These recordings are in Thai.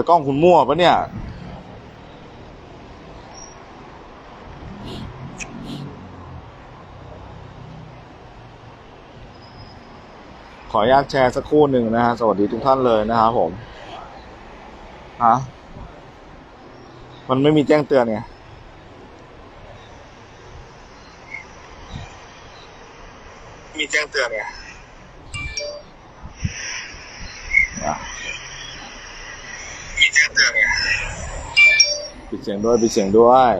แต่กล้องคุณมั่วปะเนี่ย ขออนุญาตแชร์สักครู่หนึ่งนะฮะ สวัสดีทุกท่านเลยนะครับผม ฮะ มันไม่มีแจ้งเตือนไงมีแจ้งเตือนไงอะมีแจ้งเตือนไงปิ ดเสียงด้วยปิดเสียงด้วย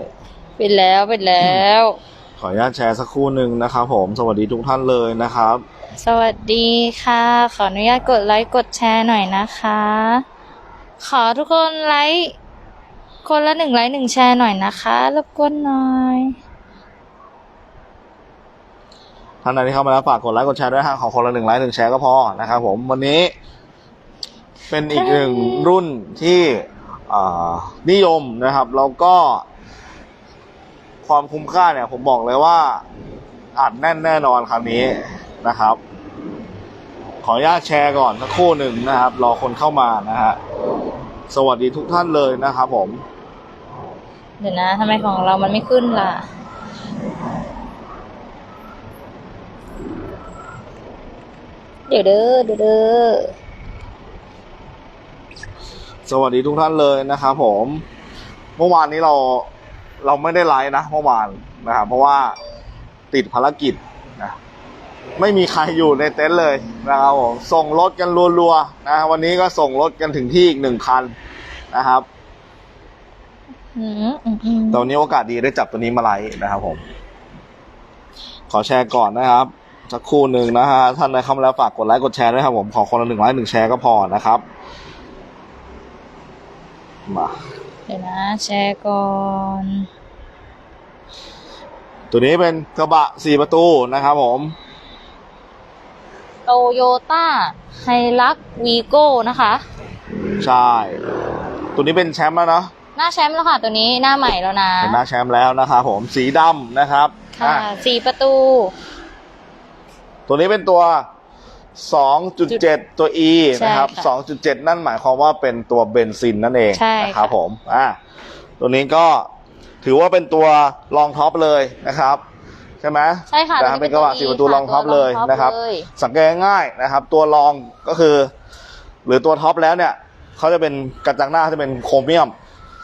ปิดแล้วปิดแล้ว ขออนุญาตแชร์สักครู่หนึ่งนะครับผม สวัสดีทุกท่านเลยนะครับ สวัสดีค่ะ ขออนุญาตกดไลค์กดแชร์หน่อยนะคะ ขอทุกคนไลค์คนละหนึ่งไลค์หนึ่งแชร์หน่อยนะคะรบกวนหน่อยท่านใดที่เข้ามาแล้วฝากกดไลค์กดแชร์ด้วยฮะขอคนละหนึ่งไลค์หนึ่งแชร์ก็พอนะครับผมวันนี้ เป็นอีกหนึ่งรุ่นที่อ่า นิยมนะครับ แล้วก็ ความคุ้มค่าเนี่ย ผมบอกเลยว่าอัดแน่นแน่นอนครั้งนี้นะครับ ขออนุญาตแชร์ก่อนสักครู่หนึ่งนะครับ รอคนเข้ามานะฮะสวัสดีทุกท่านเลยนะครับผม เดี๋ยวนะทำไมของเรามันไม่ขึ้นล่ะ เดี๋ยวเด้อเดี๋ยวเด้อ สวัสดีทุกท่านเลยนะครับผม เมื่อวานนี้เราเราไม่ได้ไลฟ์นะเมื่อวานนะครับเพราะว่าติดภารกิจนะไม่มีใครอยู่ในเต็นท์เลยนะครับผมส่งรถกันรัวๆนะวันนี้ก็ส่งรถกันถึงที่อีกหนึ่งคันนะครับอืมอืมอืมตอนนี้โอกาสดีได้จับตัวนี้มาไลฟ์นะครับผม ขอแชร์ก่อนนะครับสักครู่หนึ่งนะฮะท่านใดเข้ามาแล้วฝากกดไลค์กดแชร์ด้วยครับผมขอคนละหนึ่งไลค์หนึ่งแชร์ก็พอนะครับ มาเดี๋ยวนะแชร์ก่อน ตัวนี้เป็นกระบะสี่ประตูนะครับผมโตโยต้าไฮลักวีโก้นะคะ ใช่ ตัวนี้เป็นแชมป์แล้วเนาะหน้าแชมป์แล้วค่ะ ตัวนี้หน้าใหม่แล้วนะเป็นหน้าแชมป์แล้วนะครับผมสีดำนะครับค่ะอะสี่ประตู ตัวนี้เป็นตัว 2.7 ตัว E ใช่นะครับค่ะ2.7 นั่นหมายความว่าเป็นตัวเบนซินนั่นเองใช่นะครับค่ะผมอะตัวนี้ก็ถือว่าเป็นตัวรองท็อปเลยนะครับ ใช่ไหมใช่ค่ะนะตัวเป็นกระบะ E สี่ประตูค่รองท็อปตัวเลยองนะครับเลยสังเกตง่ายๆนะครับ ตัวรองก็คือ หรือตัวท็อปแล้วเนี่ยเขาจะเป็นกระจังหน้าเขาจะเป็นโครเมียม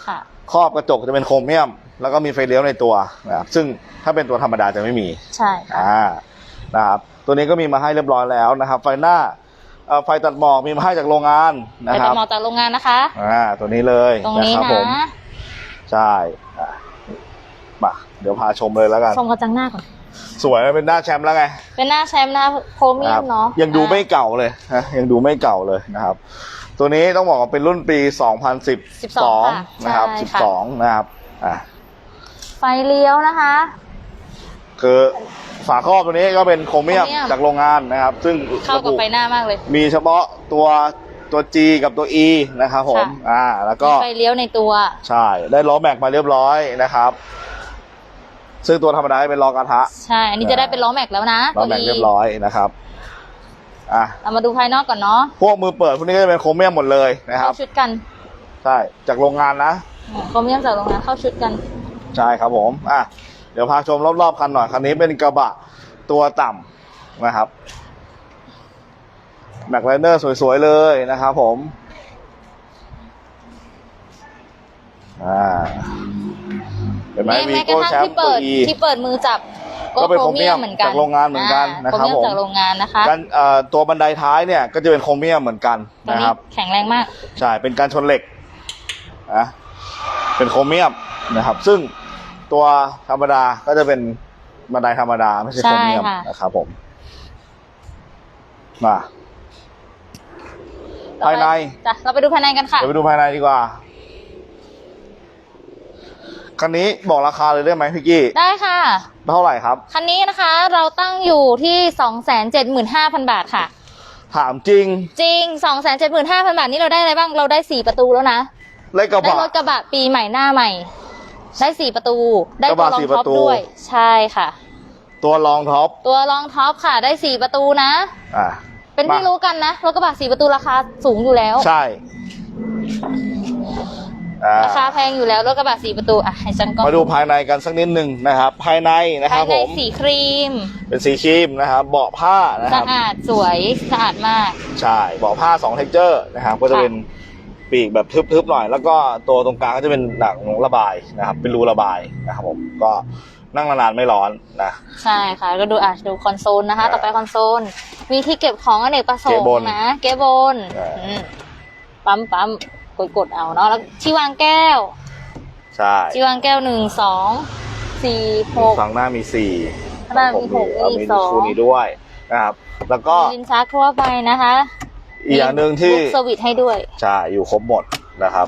ค่ะ ครอบกระจกจะเป็นโครเมียม แล้วก็มีไฟเลี้ยวในตัวนะครับซึ่งถ้าเป็นตัวธรรมดาจะไม่มี ใช่ค่ะ อ่านะครับ ตัวนี้ก็มีมาให้เรียบร้อยแล้วนะครับ ไฟหน้าเอ่อไฟตัดหมอกมีมาให้จากโรงงานนะไปครัตบมอจากโรงงานนะคะ อ่าตัวนี้เลยตรงนะนี้ครับนะ ผมใช่อะมาเดี๋ยวพาชมเลยแล้วกัน ชมกระจังหน้าก่อน สวยเป็นหน้าแชมป์แล้วไงเป็นหน้าแชมป์นะคะโครเมีนะยครัมบเนาะยังดูไม่อะเก่าเลยนะยังดูไม่เก่าเลยนะครับ ตัวนี้ต้องบอกว่าเป็นรุ่นปี 2012นะครับใช่ค่ะ12 นะครับอะไฟเลี้ยวนะคะ คือ ฝาครอบตัวนี้ก็เป็นโครเมียมโครเมียม จากโรงงานนะครับ ซึ่งเข้ากับระบุไฟหน้ามากเลยมีเฉพาะตัวตัว G กับตัว E นะครับผมค่ะอ่าแล้วก็มีไฟเลี้ยวในตัว ใช่ได้ล้อแม็กมาเรียบร้อยนะครับ ซึ่งตัวธรรมดาเป็นล้อกระทะ ใช่ อันนี้จะได้เป็นล้อแม็กแล้วนะล้อตัวแม็ก E เรียบร้อยนะครับอะเรามาดูภายนอกก่อนเนาะพวกมือเปิดพวกนี้ก็จะเป็นโครเมียมหมดเลยนะครับ เข้าชุดกันใช่จากโรงงานนะอืมโครเมียมจากโรงงานเข้าชุดกัน ใช่ครับผม อะ เดี๋ยวพาชมรอบๆคันหน่อยคันนี้เป็นกระบะตัวต่ำนะครับแม็กไลเนอร์สวยๆเลยนะครับผมอ่าเห็นไหมแม้วีแม้กโก้ระทั่งแชมที่ป์ตัวเปิด E ที่เปิดมือจับก็เป็นโครเมียมโครเมียมเหมือนกันจากโรงงานเหมือนกันอ่านะครับโครเมียมผมจากโรงงานนะคะกันเอ่อตัวบันไดท้ายเนี่ยก็จะเป็นโครเมียมเหมือนกันตัวนะคนี้รับแข็งแรงมาก ใช่เป็นการชนเหล็กนะเป็นโครเมียมนะครับ ซึ่ง ตัวธรรมดาก็จะเป็นบันไดธรรมดาไม่ใช่โครเมียมใช่ค่ะ นะครับผม มา ภายใน จ้ะเราไปดูภายในกันค่ะ เดี๋ยวไปดูภายในดีกว่า คันนี้บอกราคาเลยได้ไหมพี่กี้ ได้ค่ะ เท่าไหร่ครับ คันนี้นะคะเราตั้งอยู่ที่สองแสนเจ็ดหมื่นห้าพันบาทค่ะ ถามจริง จริงสองแสนเจ็ดหมื่นห้าพันบาทนี่เราได้อะไรบ้าง เราได้สี่ประตูแล้วนะ เลขกระได้บะรถกระบะปีใหม่หน้าใหม่ ได้สี่ประตู ได้กระตัวบะรองสี่ท็อปประตูด้วย ใช่ค่ะ ตัวรองท็อป ตัวรองท็อปค่ะ ได้สี่ประตูนะ อะเป็นที่มารู้กันนะรถกระบะสี่ประตูราคาสูงอยู่แล้ว ใช่อ่าราคาแพงอยู่แล้วรถกระบะสี่ประตูอะให้ฉันก็มาดูภายในกันสักนิดหนึ่งนะครับ ภายในนะคภารัยบในผมสีครีม เป็นสีครีมนะครับเบาะผ้านะคสะรับอาดสวยสะอาดมาก ใช่เบาะผ้า2 t e x t อร์นะครับก็จะค่ะเป็น ปีกแบบทึบๆหน่อย แล้วก็ตัวตรงกลางก็จะเป็นหนังระบายนะครับ เป็นรูระบายนะครับผมก็นั่งนานๆไม่ร้อนนะใช่ค่ะก็ดูอะดูคอนโซลนะคะอ่าต่อไปคอนโซลมีที่เก็บของอเนกประสงเกะบนค์นะเกะบนอ่าอืมปั๊มปั๊มกดกดเอาเนาะแล้วที่วางแก้ว ใช่ที่วางแก้วหนึ่งสองสี่หกฝั่งหน้ามีสี่ข้างหน้ามีหกเอามีมีสองคู่นี้ด้วยนะครับ แล้วก็มีลิ้นชักทั่วไปนะคะ อีกอย่างหนึ่งที่มีบุ๊กสวิตช์ให้ด้วยใช่อยู่ครบหมดนะครับ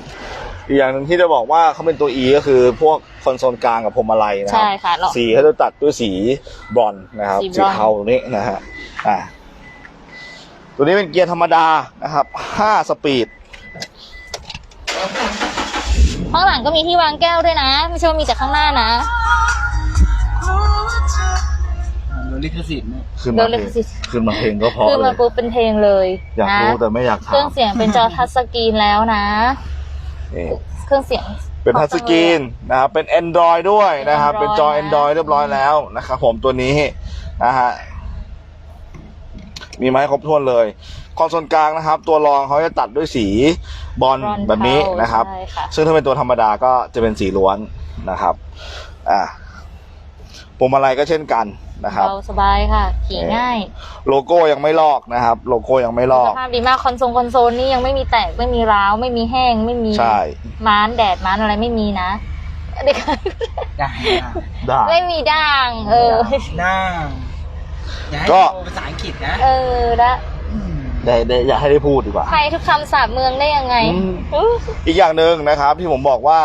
อีกอย่างหนึ่งที่จะบอกว่าเขาเป็นตัว E ก็คือพวกคอนโซลกลางกับพวงมาลัยนะครัใช่ค่ะเนาะสีเขาจะตัดด้วยสีบรอนซ์นะครับสีบสีรอนซ์ เทานี้นะฮะอ่าตัวนี้เป็นเกียร์ธรรมดานะครับ5สปีด ข้างหลังก็มีที่วางแก้วด้วยนะ ไม่ใช่ว่ามีแต่ข้างหน้านะโดน ลิขสิทธิ์เนี่ยขึ้นเดี๋มายวเพเลลยงสิขึ้นมาเพลงก็พอคือเลมันย ปุ๊บเป็นเพลงเลยอยากนะรู้แต่ไม่อยากเคถารื่องมเสียงเป็นจอทัชสกรีนแล้วนะ นี่เครื่องเสียง เป็นทัชสกรีนนะครับเป็น Android ด้วยนะครับ เป็นเป็นจอ Android นะ Android เรียบร้อยแล้วนะครับผมตัวนี้นะฮะมีมาให้ครบถ้วนเลยคอนโซลกลางนะครับ ตัวรองเขาจะตัดด้วยสีบอลบรอนซ์แบบนี้เทานะครับ ใช่ค่ะซึ่งถ้าเป็นตัวธรรมดาก็จะเป็นสีล้วนนะครับ อ่าพวงมาลัยก็เช่นกัน นะครับ เราสบายค่ะ ขี่ง่าย โลโก้ยังไม่ลอกนะครับ โลโก้ยังไม่ลอสกภาพดีมากคอนโซลคอนโซลนี่ยังไม่มีแตกไม่มีร้าว ไม่มีแห้งไม่มีใช่ม้านแดดม้านอะไรไม่มีนะเด็กได้ได้ไม่มีด่าง เออน่าอย่าให้ก็โทรภาษาอังกฤษนะ เออละมได้ได้อย่าให้ได้พูดดีกว่าใครทุกคำสาบเมืองได้ยังไงอืมอู้อีกอย่างหนึ่งนะครับ ที่ผมบอกว่า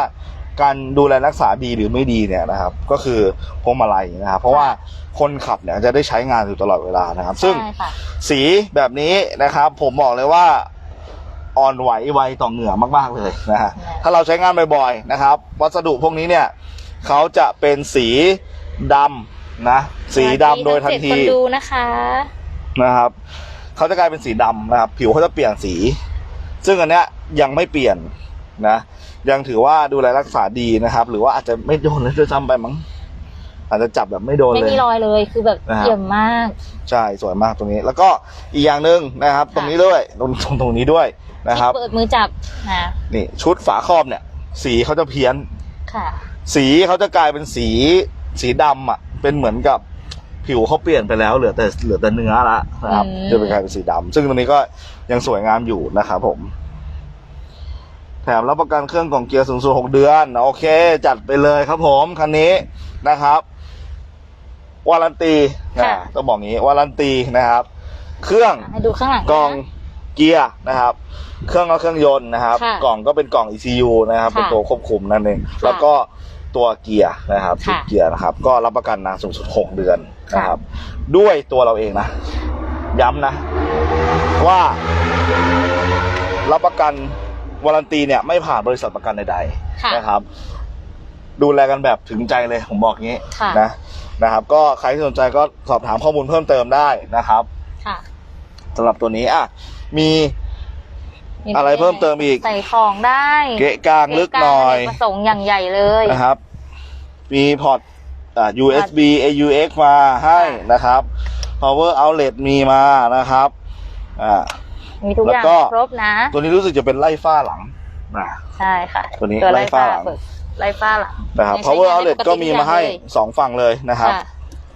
การดูแลรักษาดีหรือไม่ดีเนี่ยนะครับ ก็คือพวงมาลัยนะครับ เพราะว่าคนขับเนี่ยจะได้ใช้งานอยู่ตลอดเวลานะครับ ซึ่งใช่ค่ะ สีแบบนี้นะครับ ผมบอกเลยว่าอ่อนไหวไวต่อเหงื่อมาก ๆ เลยนะฮะใช่ถ้าเราใช้งานบ่อยๆนะครับ วัสดุพวกนี้เนี่ยเขาจะเป็นสีดำนะสีดำโดยทันสวัสทีทั้งเจ็ดคนดูนะคะ นะครับเขาจะกลายเป็นสีดำนะครับ ผิวเขาจะเปลี่ยนสี ซึ่งอันเนี้ยยังไม่เปลี่ยนนะ ยังถือว่าดูแลรักษาดีนะครับ หรือว่าอาจจะไม่โดนเลยด้วยซ้ำไปมั้งอาจจะจับแบบไม่โดนไม่เลย มีรอยเลยคือแบบนะครับ เยี่ยมมาก ใช่สวยมากตรงนี้ แล้วก็อีกอย่างหนึ่งนะครับ ตรงนี้ด้วยตรงตรงตรงนี้ด้วยนะครับ ที่เปิดมือจับนะนี่ชุดฝาครอบเนี่ย สีเขาจะเพี้ยน ค่ะ สีเขาจะกลายเป็นสีสีดำอะ เป็นเหมือนกับผิวเขาเปลี่ยนไปแล้วเหลือแต่เหลือแต่เนื้อละนะครับอืม จะเป็นกลายเป็นสีดำซึ่งตรงนี้ก็ยังสวยงามอยู่นะครับผม แถมรับประกันเครื่องกล่องเกียร์สูงสุดหกเดือน โอเค จัดไปเลยครับผมคันนี้นะครับ วารันตีนะต้องบอกงี้วารันตีนะครับ เครื่องให้ดูข้างหลังนะ กล่องเกียร์นะครับ เครื่องก็เครื่องยนต์นะครับ ค่ะกล่องก็เป็นกล่อง ECU นะครับ ค่ะเป็นตัวควบคุมนั่นเองแล้วก็ตัวเกียร์นะครับค่ะ ชุดเกียร์นะครับ ก็รับประกันนานสูงสุด 6 เดือนค่ะนะครับ ด้วยตัวเราเองนะ ย้ำนะ ว่ารับประกัน วารันตีเนี่ยไม่ผ่านบริษัทประกันใดค่ะ ๆนะครับ ดูแลกันแบบถึงใจเลยผมบอกงี้ค่ะ นะนะครับ ก็ใครที่สนใจก็สอบถามข้อมูลเพิ่มเติมได้นะครับค่ะสำหรับตัวนี้อะมีอะไรเพิ่มเติมอีก ใส่ของได้เกะกลางลึกหน่อย เะกลางเนกประสงค์อย่างใหญ่เลย นะครับ มีพอร์ตอ่า USB AUX มาให้นะครับ power outlet มีมานะครับ อ่า มีทุกอย่างแล้วก็ครบนะ ตัวนี้รู้สึกจะเป็นไล่ฟ้าหลังนะใช่ค่ะ ตัวนี้ไล่ไล่ฟ้าหลังเปิดไล่ฟ้าหลังนะครับยังใช้ power งานได้ outlet ปกติก็มีมาให้ทุกอย่างเลยสองฝั่งเลยนะครับค่ะ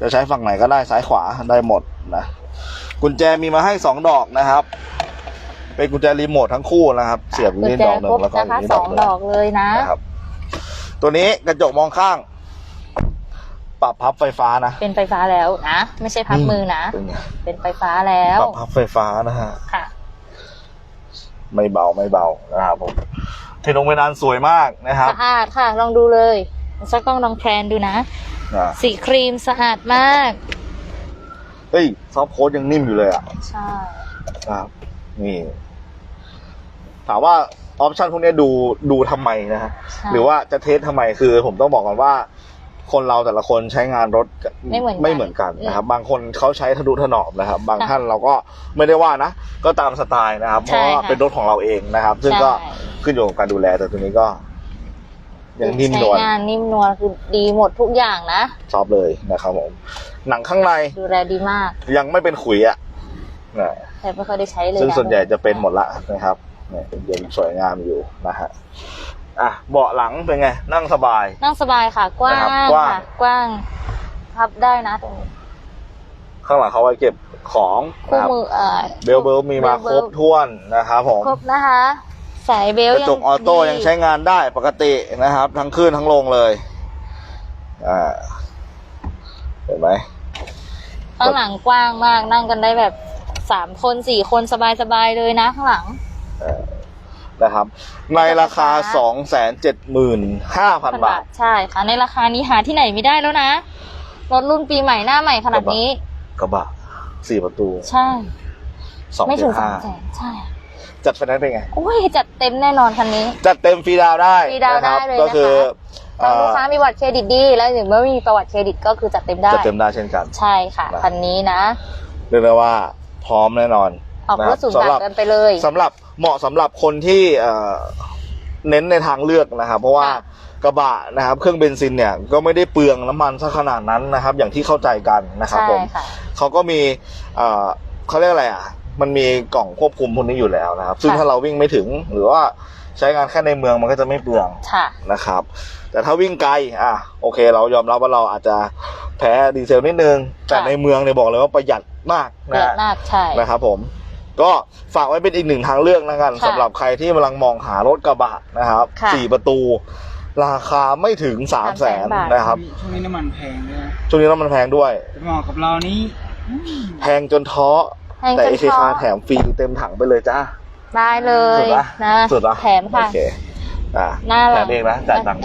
จะใช้ฝั่งไหนก็ได้ซ้ายขวาได้หมดนะกุญแจมีมาให้สองดอกนะครับเป็นกุญแจรีโมททั้งคู่นะครับ เสียบอยู่กุญนี่แจดอกหนึ่ครงบแล้วก็นะคะยู่นี่สดอองกหนึ่ดอกเลยนะนะครับ ตัวนี้กระจกมองข้าง ปรับพับไฟฟ้านะ เป็นไฟฟ้าแล้วนะ ไม่ใช่พับมือนะ เป็นไงเป็นไฟฟ้าแล้ว ปรับพับไฟฟ้านะฮะค่ะ ไม่เบาไม่เบานะครับผมเทนงเวนานสวยมากนะครับสะอาดค่ะ ลองดูเลยสักกล้องลองแพนดูนะ อ่าสีครีมสะอาดมาก เฮ้ยซอฟต์โค้ดยังนิ่มอยู่เลยอะใช่ครับนี่ ถามว่าออปชันพวกนี้ดูดูทำไมนะฮะ ใช่ หรือว่าจะเทสทำไมคือผมต้องบอกก่อนว่า คนเราแต่ละคนใช้งานรถไม่เหมือนกันไม่เหมือนกันนะครับอืมบางคนเขาใช้ทะนุถนอมนะครับ บางค่ะท่านเราก็ไม่ได้ว่านะ ก็ตามสไตล์นะครับ เพใช่ราะว่าค่ะเป็นรถของเราเองนะครับ ซึ่งก็ใช่ขึ้นอยู่กับการดูแลแต่ตัวนี้ก็ยังนิ่มนวลใช้งานนิ่มนวลคือดีหมดทุกอย่างนะชอบเลยนะครับผม หนังข้างในดูแลดีมาก ยังไม่เป็นขุยอะนะแต่ไม่ค่อยได้ใช้เลยะซึ่งส่วนใหญ่จะเป็นหมดละนะครับเนี่ยยังสวยงามอยู่นะฮะ อะเบาะหลังเป็นไง นั่งสบาย นั่งสบายค่ะ กว้างนะครับกว้าง ค่ะกว้างพับได้นะตรงนี้ข้างหลังเขาไว้เก็บของคู่นะครับมือเอ่อ เบลเบลมีมาเบคลรบถ้วนนะครับผมครบนะคะ สายเบลกระจกออโต้ยังใช้งานได้ปกตินะครับ ทั้งขึ้นทั้งลงเลยอ่าเห็นไหม ข้างหลังกว้างมากนั่งกันได้แบบสามคนสี่คนสบายๆเลยนะข้างหลัง นะครับ ในราคา 2 7 5 0 0 0 บาท ใช่ค่ะ ในราคานี้หาที่ไหนไม่ได้แล้วนะ รถรุ่นปีใหม่หน้าใหม่ขนาดนี้ กระบะสี่ประตู ใช่สองไม่เจ็ถึดงสาห้ามแสนใช่จัดไฟแนนซ์เป็นไง โอ้ย จัดเต็มแน่นอนคันนี้ จัดเต็มฟรีดาวน์ได้ฟรีดาวน์นะครัได้เลยก็คือนะคะถ้าลูกค้ามีบัตรเครดิตดี แล้วถึงเมื่อไม่มีประวัติเครดิตก็คือจัดเต็มได้ จัดเต็มได้เช่นกัน ใช่ค่ะนะคันนี้นะ เรียกได้ว่าพร้อมแน่นอน ออกนะรคถสูงสำหต่ารังกันไปเลยสำหรับเหมาะสำหรับคนที่เอ่อเน้นในทางเลือกนะครับ เพราะว่าค่ะกระบะนะครับเครื่องเบนซินเนี่ยก็ไม่ได้เปลืองน้ำมันซะขนาดนั้นนะครับ อย่างที่เข้าใจกันนะครับใช่ผมค่ะเขาก็มีเอ่อเขาเรียกอะไรอะ มันมีกล่องควบคุมพวกนี้อยู่แล้วนะครับ ซึ่งค่ะถ้าเราวิ่งไม่ถึงหรือว่าใช้งานแค่ในเมืองมันก็จะไม่เปลืองค่ะนะครับ แต่ถ้าวิ่งไกลอะโอเค เรายอมรับว่าเราอาจจะแพ้ดีเซลนิดนึง แต่ค่ะในเมืองเนี่ยบอกเลยว่าประหยัดมากเดือดนะฮะมากใช่นะครับผม ก็ฝากไว้เป็นอีกหนึ่งทางเลือกนะกันค่ะสำหรับใครที่กำลังมองหารถกระบะนะครับค่ะสี่ประตู ราคาไม่ถึงสามแสน300,000บาท นะครับช่วงนี้น้ำมันแพงด้วยนะช่วงนี้น้ำมันแพงด้วยจะเหมาะกับเรานี้อืมแพงจนท้อ แพงแต่จนเอเคท้อคาแถมฟรีเต็มถังไปเลยจ้า ได้เลยสุดละนะสุดละแถมค่ะ โอเคอ่าน่ารัแถก มเองนะจ่ายตังค์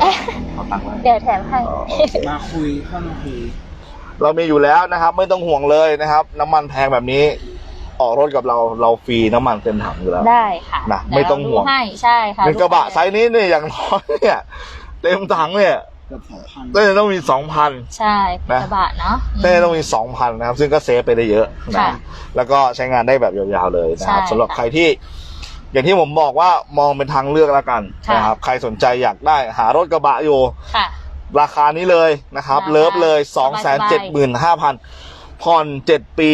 เอาตังค์มาเดี๋ยวแถมให้ อ๋อโอเคมาคุยเข้ามาคุยเรามีอยู่แล้วนะครับ ไม่ต้องห่วงเลยนะครับ น้ำมันแพงแบบนี้ ออกรถกับเราเราฟรีน้ำมันเต็มถังอยู่แล้วได้ค่ะนะเดี๋ยไม่ต้องเราห่วงดูให้ใช่ค่ะหนึ่งกระบะไซส์นี้เนี่ยอย่างน้อยเนี่ยเต็มถังเนี่ยเกือบสองพันน่าจะต้องมีสองพัน ใช่นะ กระบะเนาะ น่าจะต้องมีสองพันนะครับ ซึ่งก็เซฟไปได้เยอะนะค่ะแล้วก็ใช้งานได้แบบยาวๆเลยนะครับใช่สำหรับใครที่ อย่างที่ผมบอกว่ามองเป็นทางเลือกแล้วกันค่ะ นะครับ ใครสนใจอยากได้หารถกระบะอยู่ ค่ะ ราคานี้เลยนะครับ ราคาเลิฟเลยสองแสนเจ็ดหมื่นห้าพันผ่อนเจ็ดปี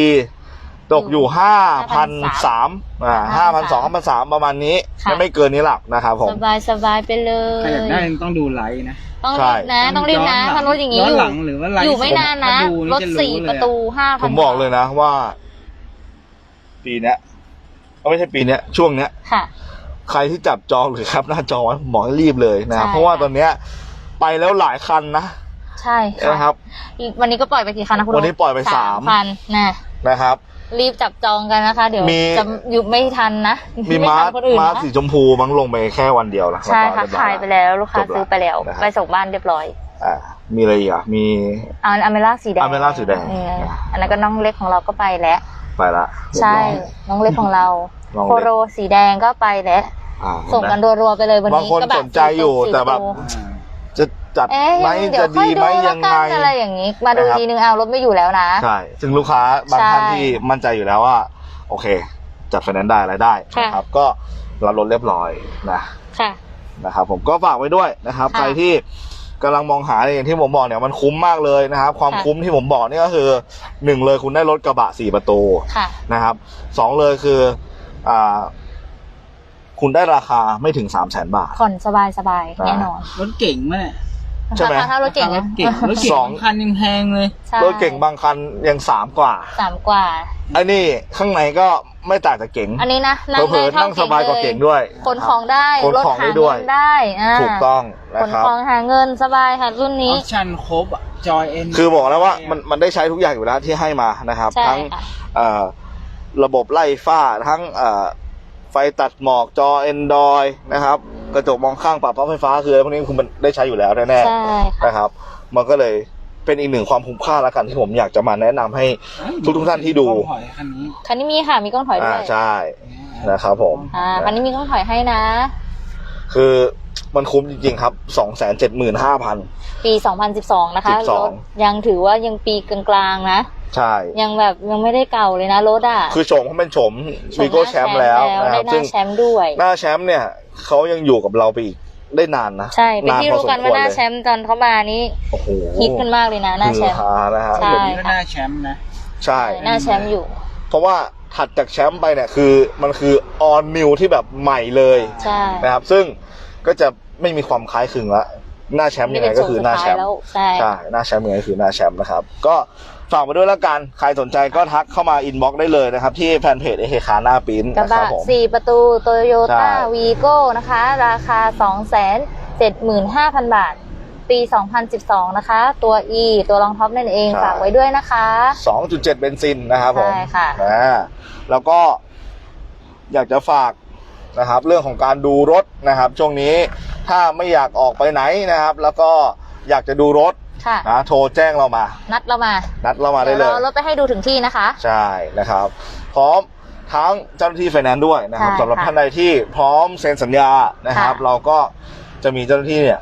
ตกอยู่ห้าพันสามอ่าห้าพันสองห้าพันสามประมาณนี้ค่ะ ไม่เกินนี้หรอกนะครับผม สบายสบายไปเลใครอยากได้ย ต้องดูไลฟ์นะต้องใช่รีบนะต้องรีบนะย้ถ้ารถอย่างนี้ย้อยู่หลังหรือว่าไลฟ์อยู่ไม่นานนะ ถ้ดูรถจสี่เลยประตูห้าพันผมบอกเลยนะว่า ปีเนี้ยก็ไม่ใช่ปีเนี้ย ช่วงเนี้ย ค่ะ ใครที่จับจองหรือครับ หน้าจอไว้ผมบอกให้รีบเลยนะครับใช่เพราะว่าตอนเนี้ย ไปแล้วหลายคันนะใช่ค่ะนะครับ วันนี้ก็ปล่อยไปกี่คันนะคุณวันนี้ปล่อยไปสาม คันนะนะครับ รีบจับจองกันนะคะ เดี๋ยวมี จะอยู่ไม่ทันนะมีไม้าทันคนอื่นม้านะสีชมพูมั้งลงไปแค่วันเดียวนะใช่ค่ะแล้วก็เรีบร้อ ขายไปแล้วลูกค้าจบละซื้อไปแล้ว นะครับ ไปส่งบ้านเรียบร้อยอ่ามีอะไรอีกอะมี เอาอเมล่าสีแดง Amela สีแดง เอออันนั้นก็น้องเล็กของเราก็ไปแล้ว ไปละเรียบใช่ร้อย น้องเล็กของเราน้องเล็ก โคโรสีแดงก็ไปแล้ว อ่าส่งกันรัวๆไปเลยวันบางนี้คนกระบะสนใจอยู่สี่แต่แบบประอ่า จะจัดเอ๊ะไหมเดี๋ยจะวค่ดีอยไหมดูยัแล้วงกัไงนอะไรอย่างนี้ มาดูนะครับ ทีนึงเอารถไม่อยู่แล้วนะ ใช่ซึ่งลูกค้าบางใช่ท่านที่มั่นใจอยู่แล้วว่า โอเค จัดไฟแนนซ์ได้อะไรได้ค่ะ นะครับ ก็รับรถเรียบร้อยนะ ค่ะ นะครับผมก็ฝากไว้ด้วยนะครับค่ะใครที่กำลังมองหาอย่างที่ผมบอกเนี่ยมันคุ้มมากเลยนะครับ ความค่ะ คุ้มที่ผมบอกนี่ก็คือหนึ่งเลยคุณได้รถกระบะสี่ประตูค่ะ นะครับสองเลยคืออ่าคุณได้ราคาไม่ถึงสามแสนบาท ผ่อนสบายสบายๆอ่าแน่นอน รถเก่งมาก ใช่ไหม ราคาเท่ารถเก่งรนะถเก่งรถเก่งสอง บางคันยังแพงเลย ใช่รถเก่งบางคันยังสามกว่าสามกว่า อันนี้ข้างในก็ไม่ต่างจากเก๋งอันนี้นะเผลอๆนั่งสบายกว่าเก่งด้วย ขนของได้ขนรถของหาได้ด้วยเงินได้อ่าถูกต้องนะขนครับ ของหาเงินสบายค่ะรุ่นอนี้ อปชั่นครบอะจอยเอ็น คือบอกแล้วว่ามันมันได้ใช้ทุกอย่างอยู่แล้วที่ให้มานะครับ ใช่ทั้งค่ะ เอ่อระบบไล่ฝ้าทั้งเอ่อไฟตัดหมอกจอ Android นะครับ กระจกมองข้างปรับพับไฟฟ้าคืออะไรพวกนี้คุณมันได้ใช้อยู่แล้วแน่ใช่ค่ะๆนะครับ มันก็เลยเป็นอีกหนึ่งความคุ้มค่าแล้วกันที่ผมอยากจะมาแนะนำให้ ทุกทุกๆท่านที่ดูถอยคันนี้คันนี้มีค่ะมีกล้องถอยด้อ่าวยใช่นะครับผม อ่าคันนี้มีกล้องถอยให้นะ คือ มันคุ้มจริงๆครับสองแสนเจ็ดหมื่นห้าพัน ปี 2012 นะคะ12รถยังถือว่ายังปีกลางๆนะ ใช่ ยังแบบยังไม่ได้เก่าเลยนะรถอะคือโฉมเขาเป็นโฉมชวีมโก้หน้าแชมป์แล้วนะคได้รับหน้าซึ่งแชมป์ด้วย หน้าแชมป์เนี่ยเขายังอยู่กับเราไปอีกได้นานนะใช่ เป็นที่พอรู้กันว่าหน้าสมควรเลยแชมป์ตอนเขามานี้โอ้โหฮิตกันมากเลยนะหน้าแชมป์ฮือฮานะฮะใช่แบบนี้ก็น่าแชมป์นะ ใช่ หน้าแชมป์อยู่ เพราะว่าถัดจากแชมป์ไปเนี่ยคือมันคือออนนิวที่แบบใหม่เลยใช่ นะครับ ซึ่ง ก็จะไม่มีความคล้ายคลึงละหน้าแชมป์ยังไงก็คือหน้าแชมป์แล้วใช่ใช่หน้าแชมป์ยังไงก็คือหน้าแชมป์นะครับ ก็ฝากไปด้วยแล้วกัน ใครสนใจก็ทักเข้ามาอินบ็อกได้เลยนะครับ ที่แฟนเพจเอเคคาหน้าปิ้นกระนะคบะรับผมสี่ประตูโตโยใช่ต้าวีโก้นะคะ ราคา 2 7 5 0 0 0 บาท ปี 2012 นะคะ ตัว E ตัวรองท็อปนั่นเองฝากไว้ด้วยนะคะ 2.7 เบนซินนะครับผมใช่ค่ะอ่าแล้วก็อยากจะฝาก นะครับ เรื่องของการดูรถนะครับ ช่วงนี้ถ้าไม่อยากออกไปไหนนะครับ แล้วก็อยากจะดูรถค่ะนะโทรแจ้งเรามา นัดเรามา นัดเรามาได้เดี๋ยวเลยเรารถไปให้ดูถึงที่นะคะ ใช่นะครับ พร้อมทั้งเจ้าหน้าที่ไฟแนนซ์ด้วยนะครับใช่สำหรับค่ะท่านใดที่พร้อมเซ็นสัญญานะครับค่ะเราก็จะมีเจ้าหน้าที่เนี่ย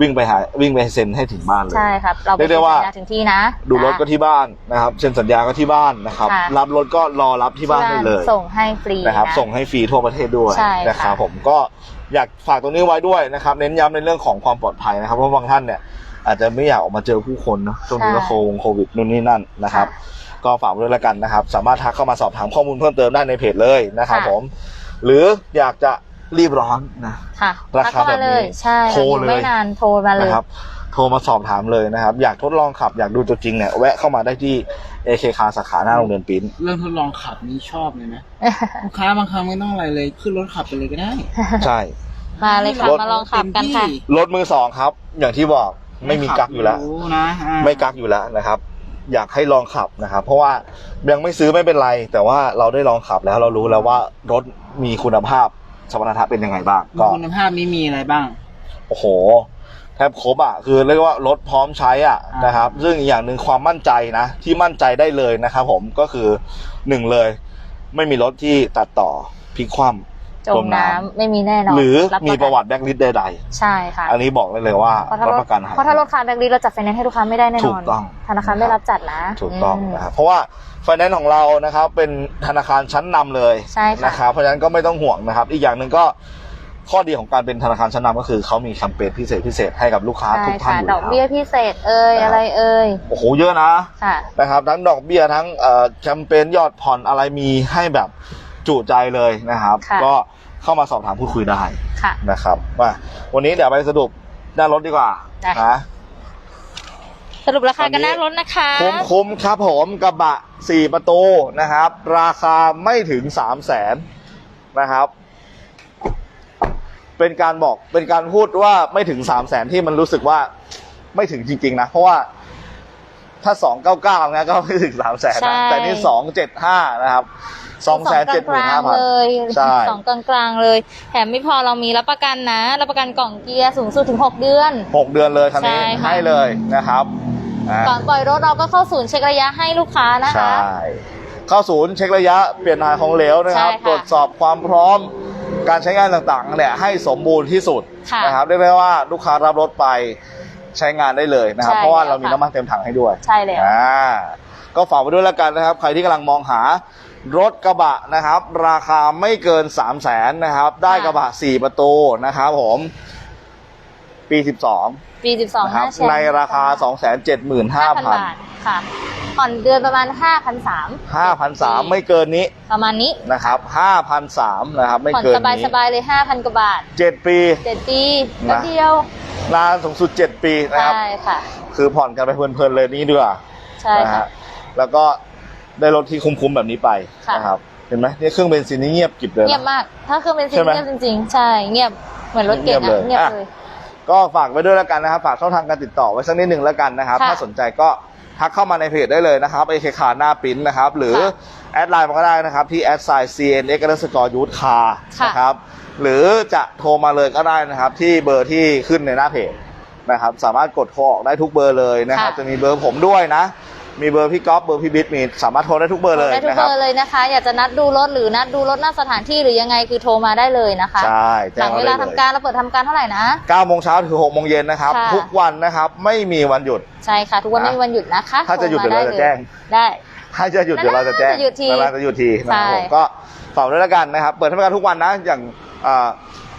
วิ่งไปหาวิ่งไปเซ็นให้ถึงบ้านเลย ใช่ครับ เราไปเรียกได้ว่า สัญญถึงที่นะดูรถก็นะที่บ้านนะครับเซ็นสัญญาก็ที่บ้านนะครับค่ะ รับรถก็รอรับที่บ้านได้เลยส่งให้ฟรี นะครับนะส่งให้ฟรีทั่วประเทศด้วยใช่ค่ะ นะครับผมก็อยากฝากตรงนี้ไว้ด้วยนะครับเน้นย้ำในเรื่องของความปลอดภัยนะครับเพราะบางท่านเนี่ยอาจจะไม่อยากออกมาเจอผู้คนเนอะช่วงนี้ก็โควงโควิดนู่นนี่นั่นนะครับ ก็ฝากไว้ด้วยแล้วกันนะครับ สามารถทักเข้ามาสอบถามข้อมูลเพิ่มเติมได้ในเพจเลยนะครับค่ะ ผม หรืออยากจะ รีบร้อนนะ ค่ะราคาทักเข้แบบนี้เลยใช่โทรอยู่เลยไม่นานโทรมาเลยนะครับ โทรมาสอบถามเลยนะครับ อยากทดลองขับอยากดูตัวจริงเนี่ยแวะเข้ามาได้ที่ AK คาสาขาหน้าโรงเรียนปิ้นเรื่องทดลองขับนี้ชอบเลยนะลูกค้าบางครั้งไม่ต้องอะไรเลยขึ้นรถขับไปเลยก็ได้ ใช่มาเลยค่ะรถมาลองขับกันค่ะรถมือสองครับ อย่างที่บอกไม่มีกักอยู่แล้วรู้นะอ่าไม่กักอยู่แล้วนะครับ อยากให้ลองขับนะครับ เพราะว่ายังไม่ซื้อไม่เป็นไร แต่ว่าเราได้ลองขับแล้วเรารู้แล้วว่ารถมีคุณภาพ สมรรถนะเป็นยังไงบ้างก็คุณภาพนี้มีอะไรบ้าง โอ้โห แทบครบอะคือเรียกว่ารถพร้อมใช้อะอ่านนะครับ ซึ่งอีกอย่างหนึ่งความมั่นใจนะ ที่มั่นใจได้เลยนะครับผมก็คือหนึ่งเลย ไม่มีรถที่ตัดต่อพลิกคว่ำ จมน้ำไม่มีแน่นอนหรือรับมีกันประวัติแบล็คลิสต์ใดใช่ค่ะๆอันนี้บอกได้เลยว่าเพราะถ้ารรับถประกันหายเพราะถ้ารถคาร์แบงค์ลีเราจัดไฟแนนซ์ให้ลูกค้าไม่ได้แน่นอนถูกต้อง ธนาคารไม่รับจัดนะถูกต้องม นะครับเพราะว่าไฟแนนซ์ของเรานะครับเป็นธนาคารชั้นนำเลยใช่ค่ะ นะครับเพราะฉะนั้นก็ไม่ต้องห่วงนะครับ อีกอย่างหนึ่งก็ข้อดีของการเป็นธนาคารชั้นนำก็คือเขามีแคมเปญพิเศษพิเศษให้กับลูกค้าใช่ทุกท่านค่ะอยู่ดแล้อกเบี้ยวพิเศษเอ่ยนะครับอะไรเอ่ยโอ้โหเยอะนะ ค่ะ นะครับทั้งดอกเบี้ยทั้งเอ่อแคมเปญยอดผ่อนอะไรมีให้แบบจุใจเลยนะครับ ค่ะก็ เข้ามาสอบถามพูดคุยได้ค่ะ นะครับมาวันนี้เดี๋ยวไปสรุปด้านรถดีกว่าได้ นะสรุปราคาตอนนี้กันหน้ารถนะคะคุ้มคุ้มๆครับผมกระบะสี่ประตูนะครับ ราคาไม่ถึงสามแสนนะครับ เป็นการบอกเป็นการพูดว่าไม่ถึงสามแสนที่มันรู้สึกว่าไม่ถึงจริงๆนะ เพราะว่า ถ้าสองเก้าเก้านะก็ไม่ถึงสามแสนใช่ นะแต่นี่สองเจ็ดห้านะครับสองแสนเจ็ดหมื่นห้าพัน เลยใช่ สองกลางๆเลย แถมไม่พอเรามีรับประกันนะ รับประกันกล่องเกียร์สูงสุดถึง 6 เดือน หกเดือนเลยคันนี้ใช่ค่ะ ให้เลยนะครับอ่าก่อนปล่อยรถเราก็เข้าศูนย์เช็คระยะให้ลูกค้านะใช่คะเข้าศูนย์เช็คระยะเปลี่ยนถ่ายของเหลวนะครับ ใช่ค่ะตรวจสอบความพร้อมการใช้งานต่างๆเนี่ยให้สมบูรณ์ที่สุดค่ะ นะครับเรียกได้ว่าลูกค้ารับรถไป ใช้งานได้เลยนะครับ ใช่เพราะว่าแล้วเรามีค่ะ น้ำมันเต็มถังให้ด้วยใช่แล้ว อ่าก็ฝากไว้ด้วยแล้วกันนะครับ ใครที่กำลังมองหารถกระบะนะครับ ราคาไม่เกิน 3 0 0แสนนะครับ ได้กระบะ 4 ประตูนะครับผม ปี 12ปี 12นะครับห้าแชร์ในราคา 275,000 บาท ค่ะ ผ่อนเดือนประมาณ 5,300 5,300 ไม่เกินนี้ประมาณนี้นะครับ5,300นะครับ ไม่ผ่อนเกินสบายนี้สบายๆเลย 5,000 กว่าบาท 7 ปี 7 ปีนะแป๊บเดียวนานสูงสุด 7 ปีนะครับ ใช่ค่ะ คือผ่อนกันไปเพลินๆเลยนี้ดีกว่าใช่นะค่ะฮะแล้วก็ได้รถที่คุ้มๆแบบนี้ไปค่ะนะครับเห็นไหมนี่เครื่องเบนซินนี่เงียบกริบเลยนะเงียบมาก ถ้าเครื่องเป็นซิใช่งไหมเงียบจริงๆ ใช่เงียบเหมือนรถเก๋งเงียบเลอะยเงียบอะเลย ก็ฝากไว้ด้วยแล้วกันนะครับ ฝากช่องทางการติดต่อไว้สักนิดหนึ่งแล้วกันนะครับค่ะถ้าสนใจก็ ทักเข้ามาในเพจได้เลยนะครับเอเคคาหน้าปิ้นนะครับ หรือค่ะแอดไลน์มาก็ได้นะครับ ที่แอดไซน์ cnx กระสกอร์ยูทคาค่ะนะครับ หรือจะโทรมาเลยก็ได้นะครับ ที่เบอร์ที่ขึ้นในหน้าเพจนะครับ สามารถกดโทรออกได้ทุกเบอร์เลยนะครับค่ะจะมีเบอร์ผมด้วยนะ มีเบอร์พี่ก๊อฟเบอร์พี่บิ๊กมีสามารถโทรได้ทุกเบอร์เลยได้ทุกนะคเบรับอร์เลยนะคะ อยากจะนัดดูรถหรือนัดดูรถหน้าสถานที่หรือยังไงคือโทรมาได้เลยนะคะใช่แจ้หลังมเวได้ลาทำการเราเปิดทำการเท่าไหร่นะ 9โมงเช้าถึง6โมงเย็นนะครับ ค่ะ ทุกวันนะครับไม่มีวันหยุด ใช่ค่ะ ทุกวันนะไม่มีวันหยุดนะคะถ้าจะหยุดโทมเดี๋ยวเราจะแจ้งได้ ถ้าจะหยุดเดี๋ยวเราจะแจ้งจะหยุดทีนานๆจะหยุดทีนะครับใช่ผมก็ฝากด้วยแล้วกันนะครับ เปิดให้บริการทุกวันนะอย่างอ่า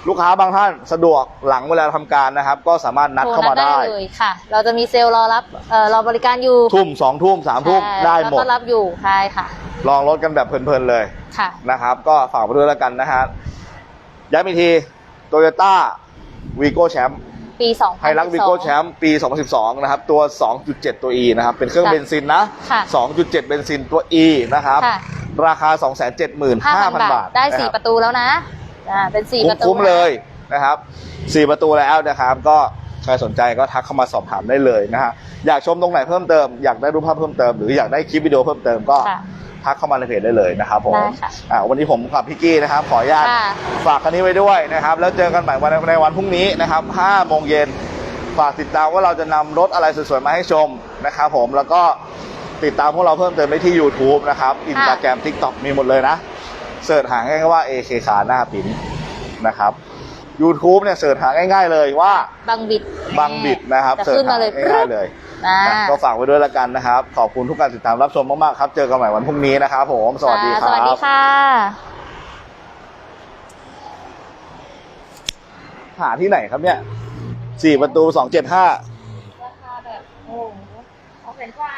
ลูกค้าบางท่านสะดวกหลังเวลาทำการนะครับ ก็สามารถนัดเข้ามาได้โทรนัเลยค่ะ เราจะมีเซลล์รอรับเอ่อรอบริการอยู่ทุ่มสองทุ่มสามทุ่มใช่ได้แล้วหมดก็รับอยู่ใช่ค่ะ ลองรถกันแบบเพลินๆเลยค่ะนะครับ ก็ฝากไปด้วยแล้วกันนะฮะย้ำอีกทีโตโยต้าวีโก้แชมป์ปี2 0 0ไฮรักวีโก้แชมป์ปี 2012 นะครับ ตัว 2.7 ตัว E นะครับ เป็นเครื่องค่ะเบนซินนะค่ะ2.7 เบนซินตัว E นะครับค่ะราคา 275,000 5,000บาท ได้นค4บประตูแล้วนะ อ่าเป็น4ประตูคุ้มๆนะเลยนะครับสี่ประตูแล้วนะครับ ก็ใครสนใจก็ทักเข้ามาสอบถามได้เลยนะฮะอยากชมตรงไหนเพิ่มเติมอยากได้รูปภาพเพิ่มเติมหรืออยากได้คลิปวิดีโอเพิ่มเติมก็ค่ะ ทักเข้ามาในเพจได้เลยนะครับผมได้ค่ะอ่าวันนี้ผมกับพี่กี้นะครับ ขออนุญาตค่ะ ฝากคันนี้ไว้ด้วยนะครับ แล้วเจอกันใหม่วันในวันพรุ่งนี้นะครับ5โมงเย็นฝากติดตามว่าเราจะนำรถอะไรสวยๆมาให้ชมนะครับผมแล้วก็ติดตามพวกเราเพิ่มเติมได้ที่ YouTube นะครับอินสตาแกรมทิกตอกมีหมดเลยนะ เสิร์ชหาง่ายๆว่า AK ขาหน้าปิ้นนะครับ YouTube เนี่ยเสิร์ชหาง่ายๆเลยว่าบังบิดบังบิดนะครับจะเสิร์ชขึ้นหามาเลยง่ายๆเลยอ่านะก็ฝากไว้ด้วยแล้วกันนะครับ ขอบคุณทุกการติดตามรับชมมากๆครับ เจอกันใหม่วันพรุ่งนี้นะครับผมสวัสดีคสรัวัสดีบค่ะหาที่ไหนครับเนี่ยสี่ประตูสองเจ็ดห้าราคาแบบโอ้โหเอาเป็นกว่า